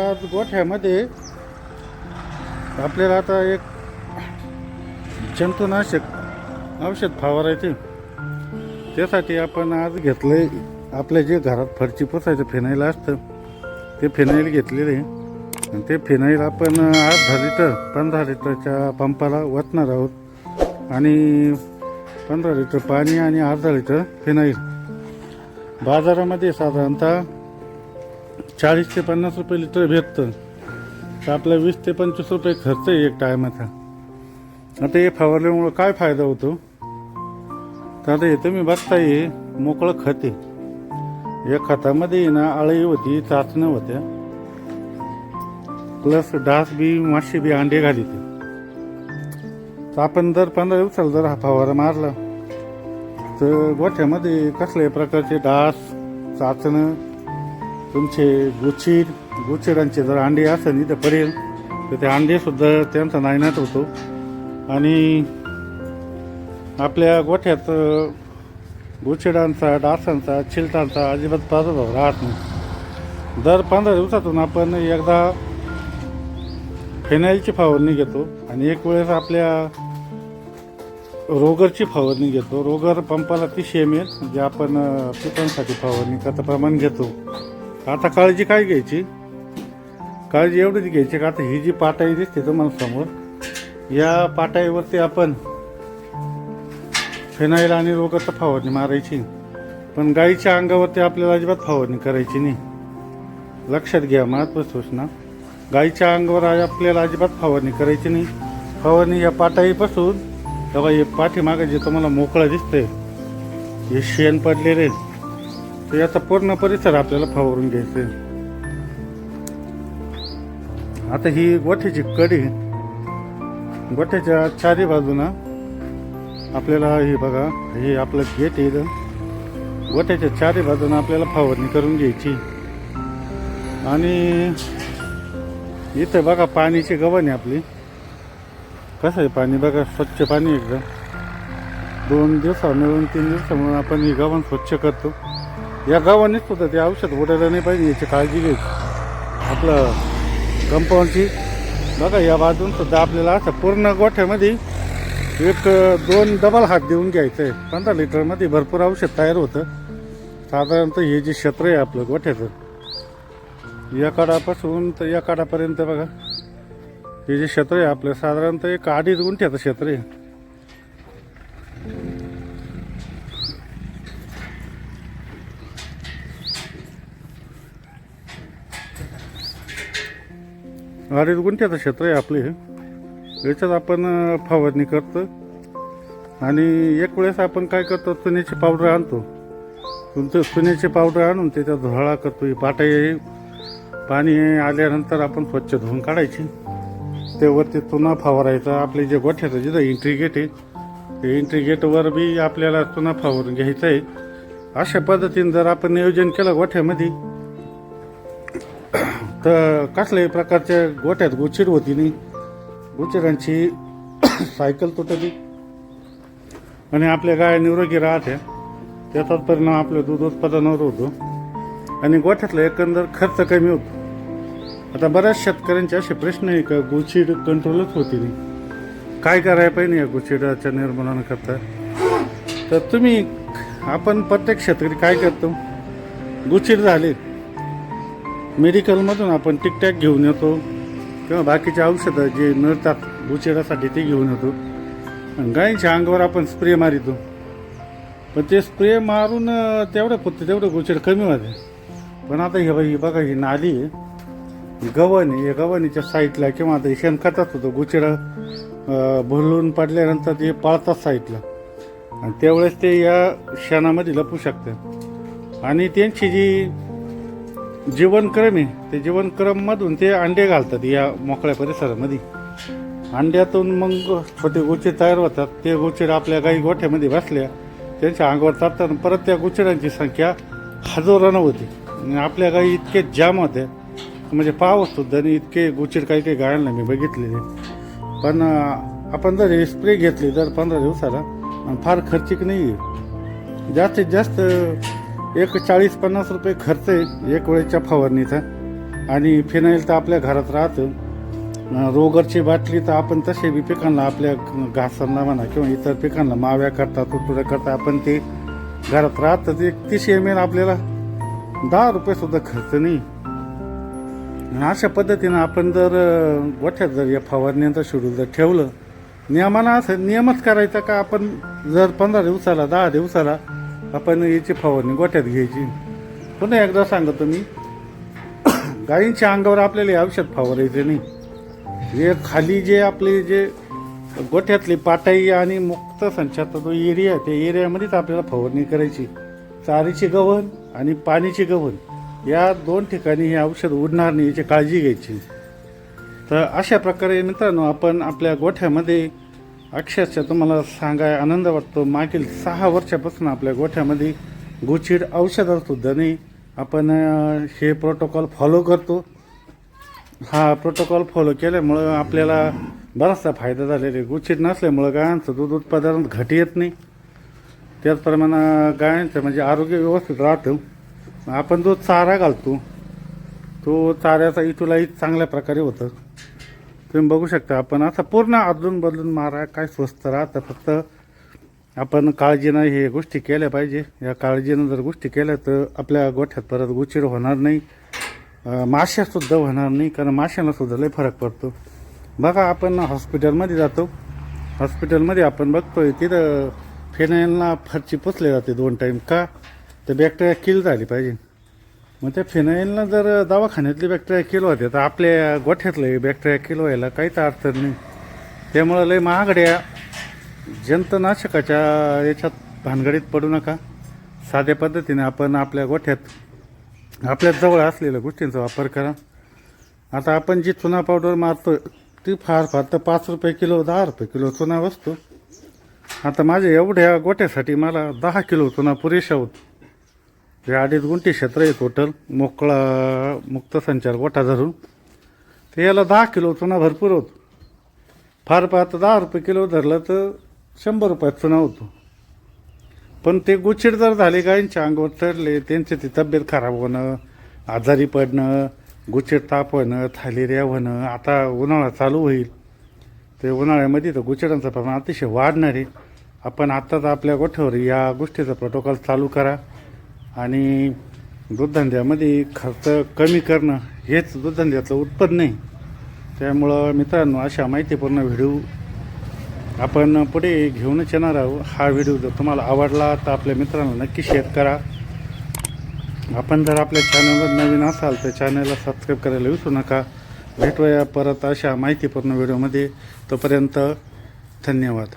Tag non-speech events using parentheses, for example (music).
आज गोठ्यामध्ये आपल्याला आता एक जंतुनाशक औषध फवारायचे. त्यासाठी आपण आज घेतलंय आपल्या जे घरात फरची पुसायचं फिनाईल असतं ते फिनाईल घेतलेले. आणि ते फिनाईल आपण अर्धा लिटर पंधरा लिटरच्या पंपाला ओतणार आहोत. आणि पंधरा लिटर पाणी आणि अर्धा लिटर फिनाईल. बाजारामध्ये साधारणतः चाळीस ते पन्नास रुपये लिटर भेटतं. तर आपला वीस ते पंचवीस रुपये खर्च आहे एक टायमाचा आता हे फवारल्यामुळं काय फायदा होतो? तर आता हे तुम्ही बघताय हे मोकळं खत आहे. या खतामध्ये ना अळी होती चाचण्या होत्या. प्लस डास बी माशी बी अंडे घाली ते तर आपण जर पंधरा दिवसाला जर हा फवारा मारला तर गोठ्यामध्ये कसल्याही प्रकारचे डास चाचणं तुमचे गुच्छीर गुचिडांचे जर अंडे असेल इथं पडेल तर ते अंडेसुद्धा त्यांचा नायनाट होतो. आणि आपल्या गोठ्यात अ, डासांचा चिलटांचा अजिबात प्रादुर्भाव राहत नाही. दर पंधरा दिवसातून आपण एकदा फेनाईलची फवारणी घेतो आणि एक वेळेस आपल्या रोगरची फवारणी घेतो. रोगर पंपाला तीस एम एल जे आपण पिकांसाठी फवारणी करताप्रमाणे घेतो. आता काळजी काय घ्यायची? काळजी एवढीच घ्यायची का आता ही जी पाटाई दिसते तुम्हाला समोर या पाटाईवरती आपण फिनाईल आणि रोगात फवारणी मारायची. पण गाईच्या अंगावरती आपल्याला अजिबात फवारणी करायची नाही. लक्षात घ्या महत्वाची सूचना. गाईच्या अंगावर आपल्याला अजिबात फवारणी करायची नाही. फवारणी या पाटाईपासून तेव्हा हे पाठीमागे जे तुम्हाला मोकळं दिसतंय हे शेण पडलेले तर याचा पूर्ण परिसर आपल्याला फवारून घ्यायचा आहे. आता ही गोठ्याची कडी गोठ्याच्या चारी बाजूना आपल्याला हे बघा हे आपलं गेट आहे इथं. गोठ्याच्या चारी बाजूनं आपल्याला फवारणी करून घ्यायची. आणि इथं बघा पाण्याची गव्हाण आहे आपली. कसं आहे पाणी? बघा स्वच्छ पाणी एकदम दोन दिवसा मिळून तीन दिवसामुळे आपण ही गव्हाण स्वच्छ करतो. या गावानेच सुद्धा ते औषध उडायला नाही पाहिजे याची काळजी घ्यायची. आपलं कंपाऊंडची बघा या बाजून सुद्धा आपल्याला असं पूर्ण गोठ्यामध्ये एक दोन डबल हात देऊन घ्यायचं आहे पंधरा लिटरमध्ये भरपूर औषध तयार होतं. साधारणतः हे जे क्षेत्र आहे आपलं गोठ्याचं या काडापासून तर या काडापर्यंत बघा. हे जे क्षेत्र आहे आपलं साधारणतः एक अडीच गुंठ्याचं क्षेत्र आहे. अरे गुंठ्याचं क्षेत्र आहे आपले हे. याच्यात आपण फवारणी करतो. आणि एक वेळेस आपण काय करतो चुन्याची पावडर आणतो. तुमचं चुन्याची पावडर आणून त्याच्यात धुळा करतो ही पाणी आल्यानंतर आपण स्वच्छ धुवून काढायची. त्यावरती चुना फवारायचा. आपले जे गोठ्याचं जिथं एंट्री गेट आहे ते एंट्री गेटवर बी आपल्याला चुना फवारून घ्यायचा आहे. अशा पद्धतीने जर आपण नियोजन केलं गोठ्यामध्ये तर कसल्याही प्रकारच्या गोठ्यात गुचिड होती नाही. गुचिरांची (coughs) सायकल तुटली. आणि आपल्या गाय निरोगी राहत्या त्याचाच परिणाम आपल्या दूध उत्पादनावर होतो. आणि गोठ्यातला एकंदर खर्च कमी होतो. आता बऱ्याच शेतकऱ्यांचे असे प्रश्न आहे का गुचिड कंट्रोलच होती नाही. काय करायला पाहिजे या गुचिडाच्या निर्मूलनाकरता? तर तुम्ही आपण प्रत्येक शेतकरी काय करतो? गुचिड झाले. मेडिकलमधून आपण टिकटॅक घेऊन येतो किंवा बाकीचे औषधं जे मिळतात गुचिडासाठी ते घेऊन येतो. आणि गायींच्या अंगावर आपण स्प्रे मारितो. पण ते स्प्रे मारून तेवढं पुरते तेवढं गुचिड कमी होते. पण आता हे बघा ही बघा ही नाली आहे. ही आहे. या गव्हाणीच्या साईडला किंवा आता शेणखतात होतं गुचिडं भरलून पडल्यानंतर ते पाळतात साईडला. आणि त्यावेळेस ते या शेणामध्ये लपू शकतात आणि त्यांची जी जीवनक्रम आहे ते जीवनक्रममधून ते अंडे घालतात या मोकळ्या परिसरामध्ये. अंड्यातून मग छोटे गुच्छे तयार होतात. ते गुच्छेड आपल्या गाई गोठ्यामध्ये बसल्या त्यांच्या अंगावर चालतात परत त्या गोचिडांची संख्या हजारानं होती. आणि आपल्या गाई इतके जाम होत्या. म्हणजे पावस सुद्धा आणि इतके गोचिड काही काही गायांना मी बघितलेले. पण आपण जर स्प्रे घेतली दर पंधरा दिवसाला आणि फार खर्चिक नाही आहे जास्तीत जास्त एक चाळीस पन्नास रुपये खर्च आहे एक वेळेच्या फवारणीचा. आणि फिनाईल तर आपल्या घरात राहतं. रोगरची बाटली तर आपण तसे बी पिकांना आपल्या घासांना म्हणा किंवा इतर पिकांना माव्या करता तुटुड्या करता आपण ते घरात राहतं ते तीस एम एल आपल्याला दहा रुपयेसुद्धा खर्च नाही. अशा पद्धतीनं आपण जर गोठ्यात जर या फवारणीचं शेड्यूल जर ठेवलं नियमानं असं नियमच करायचा का आपण जर पंधरा दिवसाला दहा दिवसाला आपण याची फवारणी गोठ्यात घ्यायची. पुन्हा एकदा सांगतो मी. गायींच्या अंगावर आपल्याला हे औषध फवारायचं नाही. हे खाली जे आपले जे गोठ्यातली पाटाई आणि मुक्त संचाचा जो एरिया आहे त्या एरियामध्येच आपल्याला फवारणी करायची. चारीची गव्हण आणि पाणीची गव्हण या दोन ठिकाणी हे औषध उडणार नाही याची काळजी घ्यायची. तर अशा प्रकारे मित्रांनो आपण आपल्या गोठ्यामध्ये अक्षरशः तुम्हाला सांगाय आनंद वाटतो. मागील सहा वर्षापासून आपल्या गोठ्यामध्ये गुचिड औषधासुद्धा नाही आपण हे प्रोटोकॉल फॉलो करतो. हा प्रोटोकॉल फॉलो केल्यामुळं आपल्याला बराचसा फायदा झालेला आहे. गुचिड नसल्यामुळं गायांचं दूध उत्पादन घट येत नाही. त्याचप्रमाणे गायांचं म्हणजे आरोग्य व्यवस्थित राहतं. आपण जो चारा घालतो तो चाऱ्याचा इथुलाही चांगल्या प्रकारे होतं. तुम्ही बघू शकता आपण असं पूर्ण अदलून बदलून मारा काय स्वस्त राहतं फक्त आपण काळजीनं हे गोष्टी केल्या पाहिजे. या काळजीनं जर गोष्टी केल्या तर आपल्या गोठ्यात परत गुचिड होणार नाही. माश्यासुद्धा होणार नाही कारण माश्यांनासुद्धा लय फरक पडतो. बघा आपण हॉस्पिटलमध्ये जातो. हॉस्पिटलमध्ये आपण बघतोय तिथं फेनाईलला फरची पुसले जाते दोन टाईम का? तर बॅक्टेरिया किल झाली पाहिजे. मग त्या फिनाईलनं जर दवाखान्यातली बॅक्टेरिया किलो होते तर आपल्या गोठ्यातले बॅक्टेरिया किलो व्हायला काहीच अडचण नाही. त्यामुळं लय महागड्या जंतनाशकाच्या याच्यात भानगडीत पडू नका. साध्या पद्धतीने आपण आपल्या गोठ्यात आपल्या जवळ असलेल्या गोष्टींचा वापर करा. आता आपण जी चुना पावडर मारतो ती फार फार तर पाच रुपये किलो दहा रुपये किलो चुना बसतो आता माझ्या एवढ्या गोठ्यासाठी मला दहा किलो चुना पुरेशा होत. हे अडीच गुंठी क्षेत्र आहे टोटल मोकळा मुक्त संचार गोठा धरून. ते याला दहा किलो चुना भरपूर होतो. फार फार दहा रुपये किलो धरलं तर शंभर रुपयात चुना होतो. पण ते गुचिड जर झाले गायींच्या अंगावर चढले त्यांची ती तब्येत खराब होणं आजारी पडणं गुच्छीड ताप होणं थालेरिया होणं आता उन्हाळा चालू होईल. ते उन्हाळ्यामध्ये तर गुचिडांचं प्रमाण अतिशय वाढणार आहे. आपण आत्ताच आपल्या गोठ्यावर या गोष्टीचा प्रोटोकॉल चालू करा. आणि दूधधंद्यामध्ये खर्च कमी करणं हेच दूधधंद्याचं उत्पन्न आहे. त्यामुळं मित्रांनो अशा माहितीपूर्ण व्हिडिओ आपण पुढे घेऊनच येणार आहोत. हा व्हिडिओ जर तुम्हाला आवडला तर आपल्या मित्रांना नक्की शेअर करा. आपण जर आपल्या चॅनलवर नवीन असाल तर चॅनलला सबस्क्राईब करायला विसरू नका. भेटूया परत अशा माहितीपूर्ण व्हिडिओमध्ये. तोपर्यंत धन्यवाद.